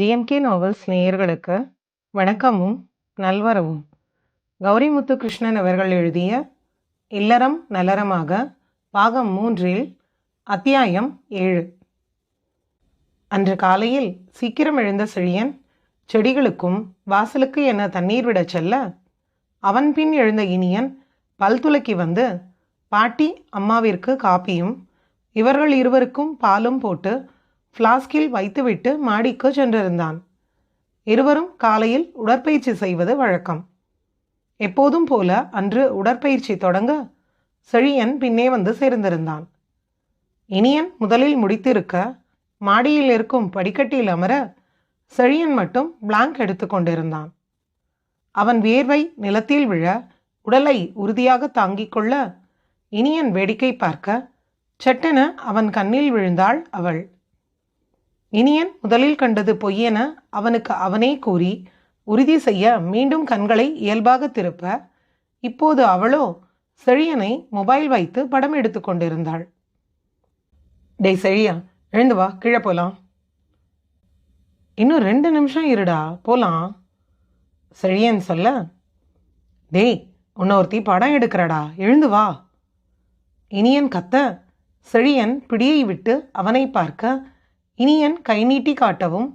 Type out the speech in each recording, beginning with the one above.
GMK novels நேயர்களுக்கு வணக்கமும் நல்வரவும். கௌரிமுத்து கிருஷ்ணன் அவர்கள் எழுதிய இல்லறம் நலரமாக பாகம் மூன்றில் அத்தியாயம் ஏழு. அன்று காலையில் சீக்கிரம் எழுந்த செழியன் செடிகளுக்கும் வாசலுக்கு என தண்ணீர் விடச் செல்ல அவன் பின் எழுந்த இனியன் பல் துலக்கி வந்து பாட்டி அம்மாவிற்கு காப்பியும் இவர்கள் இருவருக்கும் பாலும் போட்டு ஃப்ளாஸ்கில் வைத்துவிட்டு மாடிக்கு சென்றிருந்தான். இருவரும் காலையில் உடற்பயிற்சி செய்வது வழக்கம். எப்போதும் போல அன்று உடற்பயிற்சி தொடங்க செழியன் பின்னே வந்து சேர்ந்திருந்தான். இனியன் முதலில் முடித்திருக்க மாடியில் இருக்கும் படிக்கட்டில் அமர செழியன் மட்டும் பிளாங்க் எடுத்துக்கொண்டிருந்தான் அவன் வியர்வை நிலத்தில் விழ உடலை உறுதியாக தாங்கிக் கொள்ள இனியன் வேடிக்கை பார்க்க சட்டென அவன் கண்ணில் விழுந்தாள் அவள். இனியன் முதலில் கண்டது பொய்யென அவனுக்கு அவனே கூறி உறுதி செய்ய மீண்டும் கண்களை இயல்பாக திருப்ப. இப்போது அவளோ செழியனை மொபைல் வைத்து படம் எடுத்து கொண்டிருந்தாள். டேய் செழியா எழுந்து வா கீழே போலாம். இன்னும் ரெண்டு நிமிஷம் இருடா போலாம். செழியன் சொல்ல டேய் உன்ன ஒருத்தி படம் எடுக்கிறடா எழுந்து வா. இனியன் கத்த செழியன் பிடியை விட்டு அவனை பார்க்க இனியன் கை நீட்டி காட்டவும்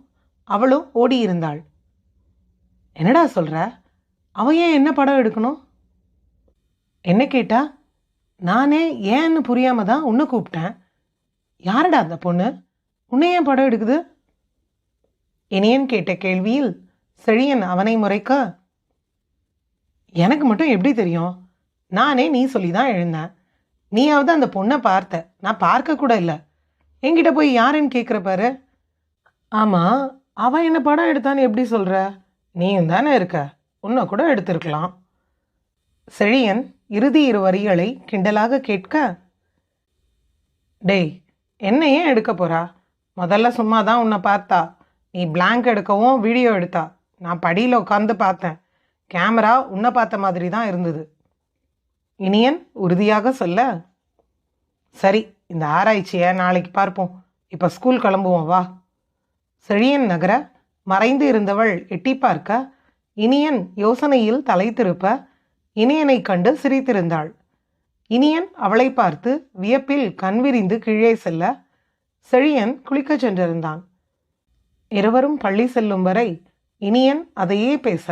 அவளும் ஓடியிருந்தாள். என்னடா சொல்கிற அவன் ஏன் என்ன படம் எடுக்கணும்? என்ன கேட்டா நானே ஏன்னு புரியாமல் தான் உன்னை கூப்பிட்டேன். யாரடா அந்த பொண்ணு? உன்னை ஏன் படம் எடுக்குது? இனியன் கேட்ட கேள்வியில் செழியன் அவனை முறைக்க எனக்கு மட்டும் எப்படி தெரியும்? நானே நீ சொல்லி தான் எழுந்தேன். நீயாவது அந்த பொண்ணை பார்த்த. நான் பார்க்க கூட இல்லை. என்கிட்ட போய் யாருன்னு கேட்குற பாரு. ஆமாம் அவன் என்ன படம் எடுத்தான்னு எப்படி சொல்கிற நீயும் தானே இருக்க. உன்னை கூட எடுத்திருக்கலாம். செழியன் இறுதி இரு வரிகளை கிண்டலாக கேட்க டேய் என்ன ஏன் எடுக்க போகிறா முதல்ல சும்மா தான் உன்னை பார்த்தா. நீ பிளாங்க் எடுக்கவும் வீடியோ எடுத்தா. நான் படியில் உட்காந்து பார்த்தேன். கேமரா உன்னை பார்த்த மாதிரி தான் இருந்தது. இனியன் உறுதியாக சொல்ல சரி இந்த ஆராய்ச்சியை நாளைக்கு பார்ப்போம். இப்போ ஸ்கூல் கிளம்புவோம் வா. செழியன் நகர மறைந்து இருந்தவள் எட்டி பார்க்க இனியன் யோசனையில் தலை திருப்ப இனியனை கண்டு சிரித்திருந்தாள். இனியன் அவளை பார்த்து வியப்பில் கண் விரிந்து கீழே செல்ல செழியன் குளிக்கச் சென்றிருந்தான். இருவரும் பள்ளி செல்லும் வரை இனியன் அதையே பேச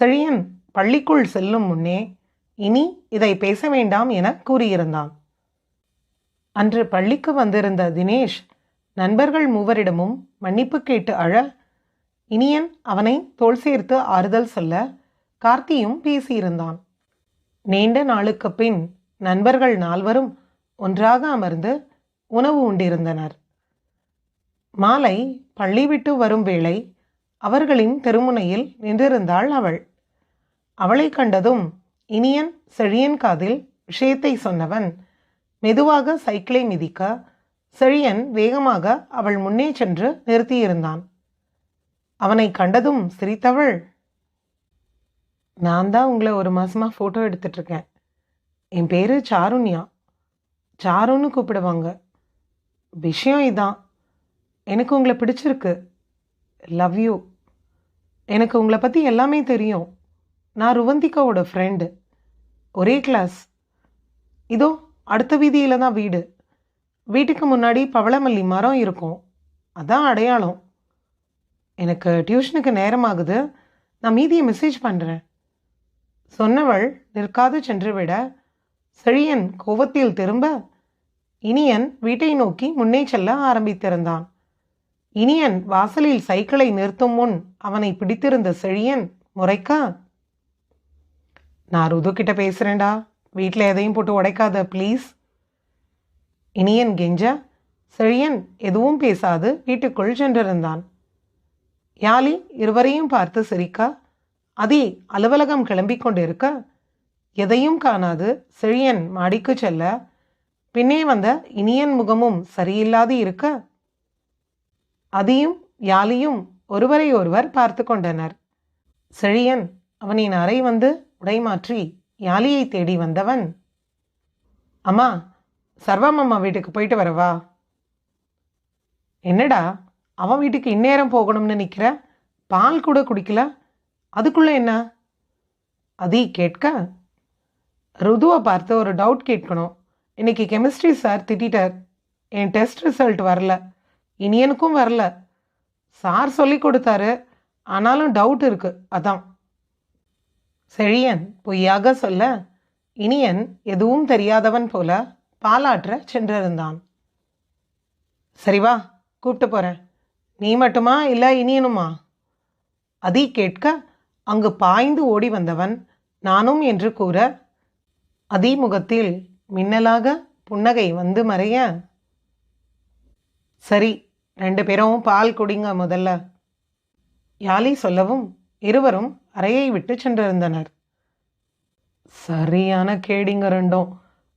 செழியன் பள்ளிக்குள் செல்லும் முன்னே இனி இதை பேச வேண்டாம் என கூறியிருந்தான். அன்று பள்ளிக்கு வந்திருந்த தினேஷ் நண்பர்கள் மூவரிடமும் மன்னிப்பு கேட்டு அழ இனியன் அவனை தோல் சேர்த்து ஆறுதல் சொல்ல கார்த்தியும் பேசியிருந்தான். நீண்ட நாளுக்கு பின் நண்பர்கள் நால்வரும் ஒன்றாக அமர்ந்து உணவு உண்டிருந்தனர். மாலை பள்ளி விட்டு வரும் வேளை அவர்களின் தெருமுனையில் நின்றிருந்தாள் அவள். அவளை கண்டதும் இனியன் செழியன் காதில் விஷயத்தை சொன்னவன் மெதுவாக சைக்கிளை மிதிக்க செழியன் வேகமாக அவள் முன்னே சென்று நிறுத்தியிருந்தான். அவனை கண்டதும் சிரித்தவள் நான் தான் உங்களை ஒரு மாசமா ஃபோட்டோ எடுத்துட்ருக்கேன் என் பேர் சாருண்யா. சாருன்னு கூப்பிடுவாங்க. விஷயம் இதான். எனக்கு உங்களை பிடிச்சிருக்கு. லவ் யூ எனக்கு உங்களை பற்றி எல்லாமே தெரியும். நான் ருவந்திகாவோட ஃப்ரெண்டு ஒரே கிளாஸ் இதோ அடுத்த வீதியில் தான் வீடு. வீட்டுக்கு முன்னாடி பவளமல்லி மரம் இருக்கும். அதான் அடையாளம். எனக்கு டியூஷனுக்கு நேரம் ஆகுது நான் மீதியை மெசேஜ் பண்ணுறேன் சொன்னவள் நிற்காது சென்று விட செழியன் கோவத்தில் திரும்ப இனியன் வீட்டை நோக்கி முன்னே செல்ல ஆரம்பித்திருந்தான். இனியன் வாசலில் சைக்கிளை நிறுத்தும் முன் அவனை பிடித்திருந்த செழியன் முறைக்க? நான் ருது கிட்ட பேசுகிறேன்டா வீட்டில் எதையும் போட்டு உடைக்காத ப்ளீஸ் இனியன் கெஞ்ச செழியன் எதுவும் பேசாது வீட்டுக்குள் சென்றிருந்தான். யாலி இருவரையும் பார்த்து சிரிக்க அதி அலுவலகம் கிளம்பிக் கொண்டிருக்க? எதையும் காணாது செழியன் மாடிக்கு செல்ல. பின்னே வந்த இனியன் முகமும் சரியில்லாது இருக்க? அதியும் யாலியும் ஒருவரை ஒருவர் பார்த்து கொண்டனர். செழியன் அவனின் அறை வந்து உடைமாற்றி யாலியை தேடி வந்தவன் அம்மா சர்வாமம்மா வீட்டுக்கு போயிட்டு வரவா? என்னடா அவன் வீட்டுக்கு இந்நேரம் போகணும்னு நிற்கிற பால் கூட குடிக்கல? அதுக்குள்ளே என்ன? அதி கேட்க. ருதுவை பார்த்து ஒரு டவுட் கேட்கணும். இன்னைக்கு கெமிஸ்ட்ரி சார் திட்டிட்டார். என் டெஸ்ட் ரிசல்ட் வரல. இனியனுக்கும் வரல. சார் சொல்லி கொடுத்தாரு. ஆனாலும் டவுட் இருக்கு. அதான். செழியன் பொய்யாக சொல்ல இனியன் எதுவும் தெரியாதவன் போல பாலாற்ற சென்றிருந்தான். சரி வா கூப்பிட்டு போகிறேன் நீ மட்டுமா இல்லை இனியனுமா? அதி கேட்க அங்கு பாய்ந்து ஓடி வந்தவன் நானும் என்று கூற அதிமுகத்தில் மின்னலாக புன்னகை வந்து மறைய சரி ரெண்டு பேரும் பால் குடிங்க முதல்ல. யாலி சொல்லவும் இருவரும் அறையை விட்டு சென்றிருந்தனர். சரியான கேடிங்க ரெண்டும்.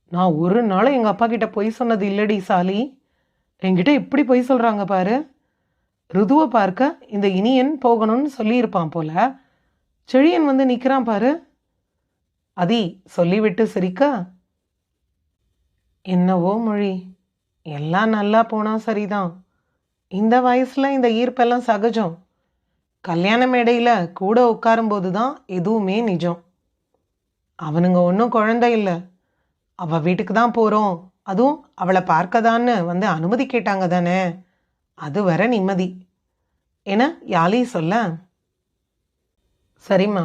நான் ஒரு நாளும் எங்கள் அப்பா கிட்ட பொய் சொன்னது இல்லடி சாலி. என்கிட்ட இப்படி பொய் சொல்கிறாங்க பாரு. ருதுவை பார்க்க இந்த இனியன் போகணும்னு சொல்லியிருப்பான் போல. செழியன் வந்து நிற்கிறான் பாரு. அதி சொல்லிவிட்டு சிரிக்க. என்னவோ மொழி. எல்லாம் நல்லா போனால் சரிதான். இந்த வயசில் இந்த ஈர்ப்பெல்லாம் சகஜம். கல்யாண மேடையில் கூட உட்காரும்போது தான் எதுவுமே நிஜம். அவனுங்க ஒன்றும் குழந்தை இல்லை. அவள் வீட்டுக்கு தான் போகிறோம் அதுவும் அவளை பார்க்கதான்னு வந்து அனுமதி கேட்டாங்க தானே. அது வர நிம்மதி. என யாழி சொல்ல? சரிம்மா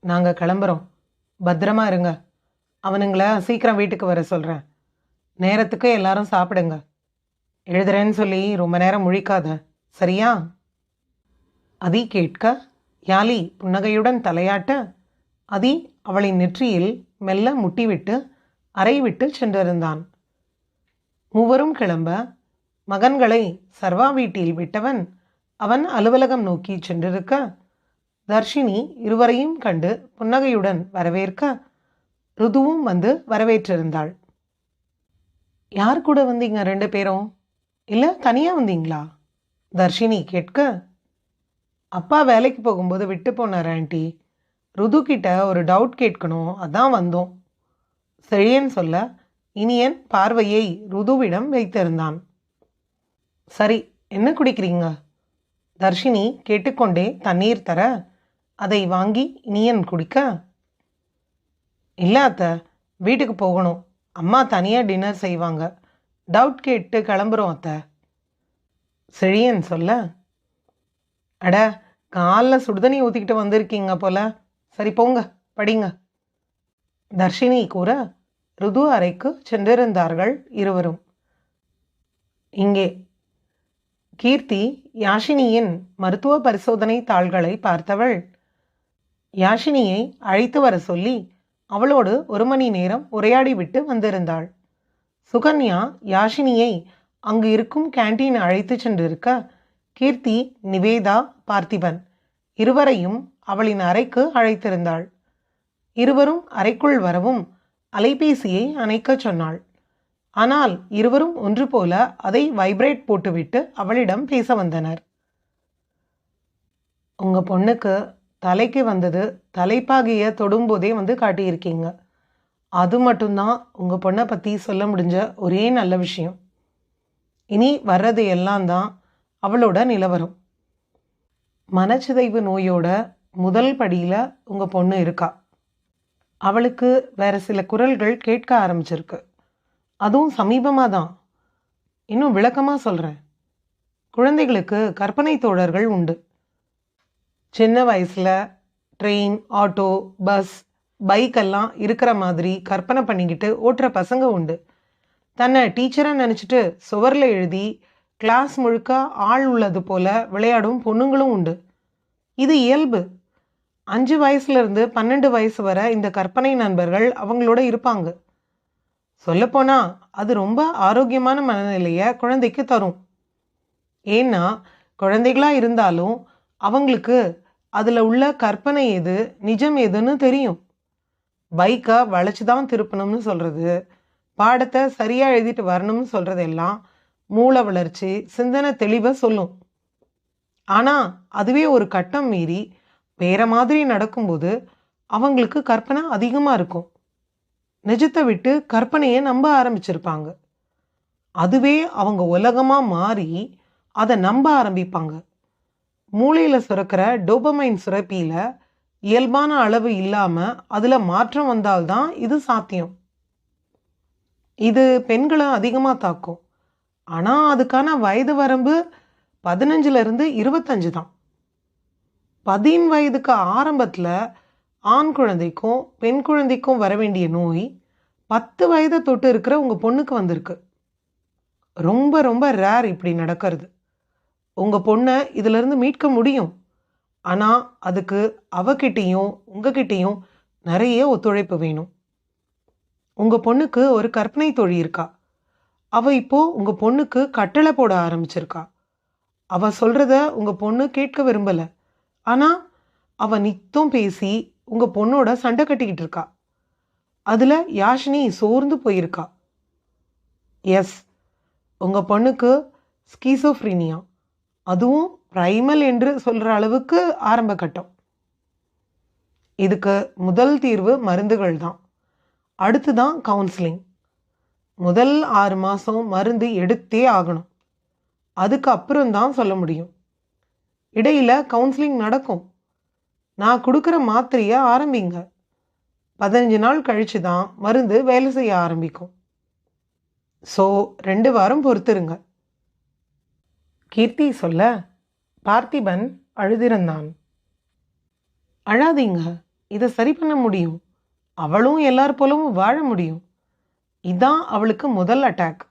நாங்கள் கிளம்புறோம். பத்திரமா இருங்க. அவனுங்கள சீக்கிரம் வீட்டுக்கு வர சொல்கிறேன் நேரத்துக்கு எல்லாரும் சாப்பிடுங்க. எழுதுறேன்னு சொல்லி ரொம்ப நேரம் முழிக்காத. சரியா? அதி கேட்க யாழி புன்னகையுடன் தலையாட்ட அதி அவளின் நெற்றியில் மெல்ல முட்டிவிட்டு அறை விட்டு சென்றிருந்தான். மூவரும் கிளம்ப மகன்களை சர்வா வீட்டில் விட்டவன் அவன் அலுவலகம் நோக்கி சென்றிருக்க தர்ஷினி இருவரையும் கண்டு புன்னகையுடன் வரவேற்க ருதுவும் வந்து வரவேற்றிருந்தாள். யார் கூட வந்தீங்க ரெண்டு பேரும்? இல்லை தனியாக வந்தீங்களா? தர்ஷினி கேட்க அப்பா வேலைக்கு போகும்போது விட்டு போனார் ஆண்டி? ருது கிட்ட ஒரு டவுட் கேட்கணும் அதான் வந்தோம். செழியன் சொல்ல இனியன் பார்வையை ருதுவிடம் வைத்திருந்தான். சரி என்ன குடிக்கிறீங்க? தர்ஷினி கேட்டுக்கொண்டே தண்ணீர் தர அதை வாங்கி இனியன் குடிக்க? இல்லை அத்தை வீட்டுக்கு போகணும். அம்மா தனியாக டின்னர் செய்வாங்க. டவுட் கேட்டு கிளம்புறோம் அத்தை. செழியன் சொல்ல அட காலில் சுடுதண்ணி ஊற்றிக்கிட்டு வந்திருக்கீங்க போல. சரி போங்க படிங்க. தர்ஷினி கூற ருது அறைக்கு சென்றிருந்தார்கள் இருவரும். இங்கே. கீர்த்தி யாஷினியின் மருத்துவ பரிசோதனை தாள்களை பார்த்தவள். யாஷினியை அழைத்து வர சொல்லி அவளோடு ஒரு மணி நேரம் உரையாடிவிட்டு வந்திருந்தாள். சுகன்யா யாஷினியை அங்கு இருக்கும் கேன்டீன் அழைத்து சென்றிருக்க கீர்த்தி நிவேதா பார்த்திபன் இருவரையும் அவளின் அறைக்கு அழைத்திருந்தாள். இருவரும் அறைக்குள் வரவும் அலைபேசியை அணைக்கச் சொன்னாள். ஆனால் இருவரும் ஒன்று போல அதை வைப்ரேட் போட்டுவிட்டு அவளிடம் பேச வந்தனர். உங்க பொண்ணுக்கு தலைக்கு வந்தது தலைப்பாகிய தொடும்போதே வந்து காட்டியிருக்கீங்க. அது மட்டும்தான் உங்கள் பொண்ணை பற்றி சொல்ல முடிஞ்ச ஒரே நல்ல விஷயம். இனி வர்றது எல்லாம் தான் அவளோட நிலவரம். மனச்சிதைவு நோயோட முதல் படியில் உங்கள் பொண்ணு இருக்கா? அவளுக்கு வேறு சில குரல்கள் கேட்க ஆரம்பிச்சிருக்கு. அதுவும் சமீபமாக தான். இன்னும் விளக்கமாக சொல்கிறேன் குழந்தைகளுக்கு கற்பனை தோழர்கள் உண்டு. சின்ன வயசில் ட்ரெயின் ஆட்டோ பஸ் பைக்கெல்லாம் இருக்கிற மாதிரி கற்பனை பண்ணிக்கிட்டு ஓட்டுற பசங்க உண்டு. தன்னை டீச்சராக நினச்சிட்டு சுவரில் எழுதி கிளாஸ் முழுக்க ஆள் உள்ளது போல விளையாடும் பொண்ணுங்களும் உண்டு. இது இயல்பு. அஞ்சு வயசுலேருந்து பன்னெண்டு வயசு வரை இந்த கற்பனை நண்பர்கள் அவங்களோட இருப்பாங்க. சொல்லப்போனால் அது ரொம்ப ஆரோக்கியமான மனநிலையை குழந்தைக்கு தரும். ஏன்னா குழந்தைகளாக இருந்தாலும் அவங்களுக்கு அதில் உள்ள கற்பனை எது நிஜம் எதுன்னு தெரியும். பைக்கை வளைச்சு தான் திருப்பணும்னு சொல்கிறது பாடத்தை சரியாக எழுதிட்டு வரணும்னு சொல்கிறதெல்லாம் மூளை வளர்ச்சி சிந்தனை தெளிவை சொல்லும். ஆனால் அதுவே ஒரு கட்டம் மீறி வேற மாதிரி நடக்கும்போது அவங்களுக்கு கற்பனை அதிகமாக இருக்கும். நிஜத்தை விட்டு கற்பனையை நம்ப ஆரம்பிச்சிருப்பாங்க. அதுவே அவங்க உலகமாக மாறி அதை நம்ப ஆரம்பிப்பாங்க. மூளையில் சுரக்கிற டோபமைன் சுரப்பியில் இயல்பான அளவு இல்லாமல் அதில் மாற்றம் வந்தால்தான் இது சாத்தியம். இது பெண்களை அதிகமாக தாக்கும். ஆனால் அதுக்கான வயது வரம்பு பதினஞ்சுலேருந்து இருபத்தஞ்சு தான். பதின் வயதுக்கு ஆரம்பத்தில் ஆண் குழந்தைக்கும் பெண் குழந்தைக்கும் வர வேண்டிய நோய் பத்து வயதை தொட்டு இருக்கிற உங்கள் பொண்ணுக்கு வந்திருக்கு. ரொம்ப ரொம்ப ரேர் இப்படி நடக்கிறது. உங்கள் பொண்ணை இதிலிருந்து மீட்க முடியும். ஆனால் அதுக்கு அவகிட்டேயும் உங்ககிட்டேயும் நிறைய ஒத்துழைப்பு வேணும். உங்கள் பொண்ணுக்கு ஒரு கற்பனை தொழில் இருக்கா? அவள் இப்போது உங்கள் பொண்ணுக்கு கட்டளை போட ஆரம்பிச்சிருக்கா. அவள் சொல்கிறத உங்கள் பொண்ணு கேட்க விரும்பலை. ஆனால் அவள் நித்தம் பேசி உங்கள் பொண்ணோட சண்டை கட்டிக்கிட்டு இருக்கா. அதில் யாஷினி சோர்ந்து போயிருக்கா. எஸ் உங்கள் பொண்ணுக்கு ஸ்கீசோஃப்ரீனியா அதுவும் ப்ரைமல் என்று சொல்கிற அளவுக்கு ஆரம்ப கட்டம். இதுக்கு முதல் தீர்வு மருந்துகள் தான் அடுத்து தான் கவுன்சிலிங் முதல் ஆறு மாதம் மருந்து எடுத்தே ஆகணும். அதுக்கு அப்புறம் தான் சொல்ல முடியும். இடையில் கவுன்சிலிங் நடக்கும். நான் கொடுக்குற மாத்திரையை ஆரம்பிங்க. பதினஞ்சு நாள் கழித்து தான் மருந்து வேலை செய்ய ஆரம்பிக்கும். ஸோ ரெண்டு வாரம் பொறுத்துருங்க. கீர்த்தி சொல்ல பார்த்திபன் அழுதிருந்தான். அழாதீங்க. இதை சரி பண்ண முடியும். அவளும் எல்லார் போலவும் வாழ முடியும். இதான் அவளுக்கு முதல் அட்டாக்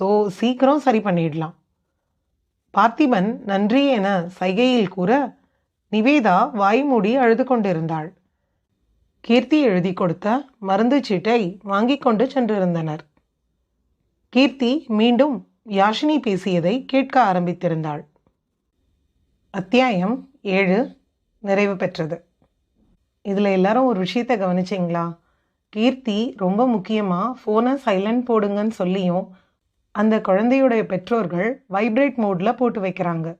ஸோ சீக்கிரம் சரி பண்ணிடலாம். பார்த்திபன் நன்றி என சைகையில் கூற நிவேதா வாய் மூடி அழுது கொண்டிருந்தாள். கீர்த்தி எழுதி கொடுத்த மருந்து சீட்டை வாங்கி கொண்டு சென்றிருந்தனர். கீர்த்தி மீண்டும் யாஷினி பேசியதை கேட்க ஆரம்பித்திருந்தாள். அத்தியாயம் ஏழு நிறைவு பெற்றது. இதில் எல்லாரும் ஒரு விஷயத்தை கவனிச்சிங்களா? கீர்த்தி ரொம்ப முக்கியமாக ஃபோனை சைலண்ட் போடுங்கன்னு சொல்லியும் அந்த குழந்தையுடைய பெற்றோர்கள் வைப்ரேட் மோடில் போட்டு வைக்கிறாங்க.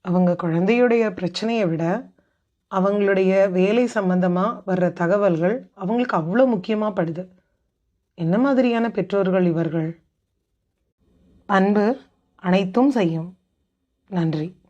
அவங்க குழந்தையுடைய பிரச்சனையை விட அவங்களுடைய வேலை சம்பந்தமாக வர்ற தகவல்கள் அவங்களுக்கு அவ்வளோ முக்கியமாக படுது. என்ன மாதிரியான பெற்றோர்கள் இவர்கள்? அன்பு அனைத்தும் செய்யும். நன்றி.